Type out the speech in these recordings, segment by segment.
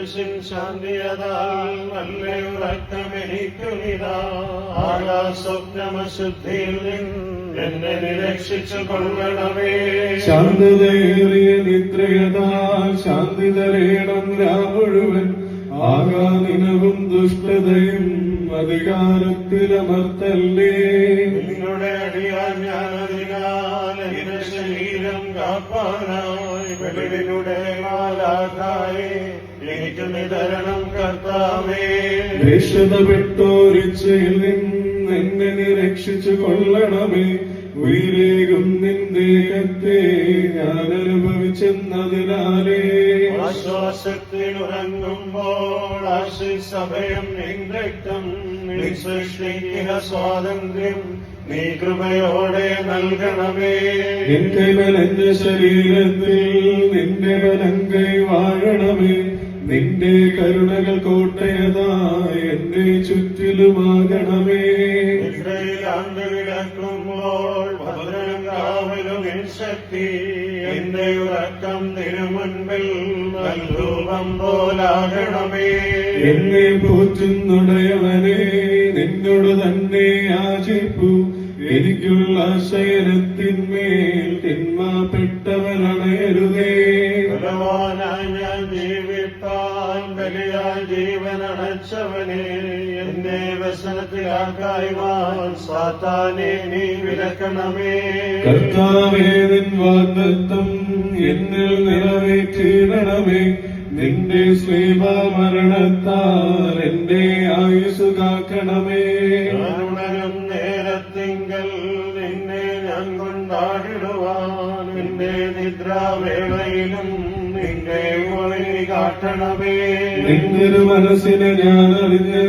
കുരിശിൻ ശാന്തിയതാൽ നല്ല ഉറക്കമെനിക്കുനിതാ ആകാ നിന്ന് എന്നെ നിരക്ഷിച്ചു കൊള്ളണമേ ശാന്തതയേറിയ നിദ്രയതാ ശാന്തി തരേണം രാമുഴുവൻ. ആകാനിനവും ദുഷ്ടതയും അധികാരത്തിലമർത്തല്ലേ. നിങ്ങളുടെ അടിയാൻ ഞാൻ അതിനാൽ എന്റെ ശരീരം കാപ്പാനായി. വെളിവിനുടെ മാലാഖായി. നിതരണം കർത്താവേ. രക്ഷതപ്പെട്ടോരിച്ചയിൽ നിന്ന് എന്നെ രക്ഷിച്ചു കൊള്ളണമേ. ഉയരേകും നിന്ദേഹത്തെ ഞാൻ അനുഭവിച്ചെന്നതിനാലേ ആശ്വാസത്തിൽ ഉറങ്ങുമ്പോൾ സൃഷ്ടിക്കുന്ന സ്വാതന്ത്ര്യം. നീ കൃപയോടെ നൽകണമേ. നിന്റെ ബലന്റെ ശരീരത്തിൽ നിന്റെ ബലം കൈ വാഴണമേ. നിന്റെ കരുണകൾ കോട്ടയതാ എന്റെ ചുറ്റിലുമാകണമേ നിദ്രയിൽ ആണ്ട് കിടക്കുമ്പോൾ ഭദ്രം കാവലും ശക്തി എന്റെ ഉറക്കം തിരുമുൻപിൽ നൽരൂപം പോലാകണമേ. എന്നെ പോറ്റുന്നുടയവനെ നിന്നോട് തന്നെ ആചരിപ്പു. എനിക്കുള്ള ശയനത്തിന്മേൽ തിന്മപ്പെട്ടവനണയരുതേ ഭഗവാനായ ബലിയായി ജീവനടച്ചവനെ എന്നെ വ്യസനത്തിലാക്കായ്വാൻ സാത്താനെ നീ വിലക്കണമേ. കർത്താവേ നിൻ വാഗ്ദത്തം എന്നിൽ നിറവേറ്റിടണമേ നിന്റെ ശ്രീമരണത്താൽ എന്റെ ആയുസ് കാക്കണമേ. ഞാനുണരും നേരത്തിങ്കൽ നിന്നെ ഞാൻ കൊണ്ടാടിടുവാൻ നിന്റെ നിദ്രാവേളയിലും നിന്റെ ഒളി കാട്ടണമേ നിന്നൊരു മനസ്സിനെ ഞാൻ അറിഞ്ഞ്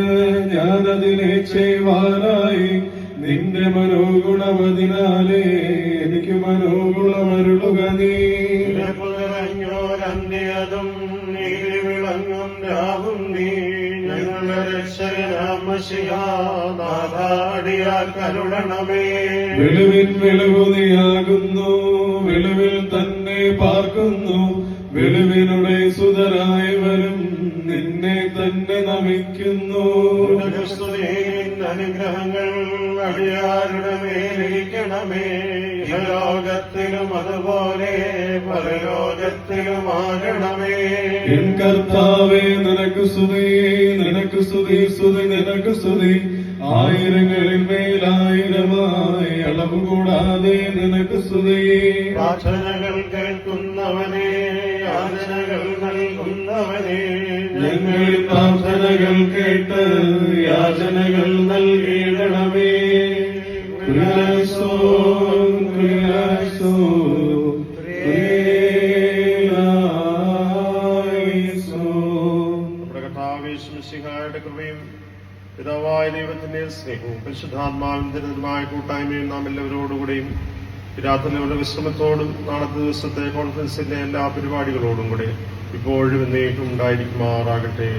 ഞാനതിനെ ചെയ്യുവാനായി നിന്റെ മനോഗുണമതിനാലേ എനിക്ക് മനോഗുണമരുളുക നീ പുലരഞ്ഞോരന്ത്യതും നീതി വിളങ്ങും രാവും നീ. ഞങ്ങളുടെ രക്ഷകരാമശിയാടിയാ കരുളണമേ വെളുവിൻ വെളുകുതിയാകുന്നു വെളുവിൽ തന്നെ നമിക്കുന്നു അനുഗ്രഹങ്ങൾ അടിയാരുടെ മേലിരിക്കണമേ. ലോകത്തിലും അതുപോലെ പരലോകത്തിലുമാകണമേ. എൻ കർത്താവേ നിനക്ക് സ്തുതി. നിനക്ക് സ്തുതി സ്തുതി നിനക്ക് സ്തുതി. ആയിരങ്ങളിൽ മേലായിരമായി അളവ് കൂടാതെ നിനക്ക് സ്തുതി. പ്രാർത്ഥനകൾ കേൾക്കുന്നവനെ ആചനകൾ നൽകുന്നവനെ ഞങ്ങൾ പ്രാർത്ഥനകൾ കേട്ട് യാചനകൾ നൽകിയിടണമേ കൃപയും പിതാവായ ദൈവത്തിന്റെ സ്നേഹവും പരിശുദ്ധാത്മാവിന്റെ കൂട്ടായ്മയും നാം എല്ലാവരോടുകൂടെയും രാത്രിയുടെ വിശ്രമത്തോടും നാളത്തെ ദിവസത്തെ കോൺഫറൻസിന്റെ എല്ലാ പരിപാടികളോടും കൂടെ ഇപ്പോഴും എന്നേക്കും ഉണ്ടായിരിക്കുമാറാകട്ടെ.